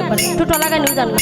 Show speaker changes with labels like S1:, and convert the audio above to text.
S1: একবার একটু টলা গান জানো?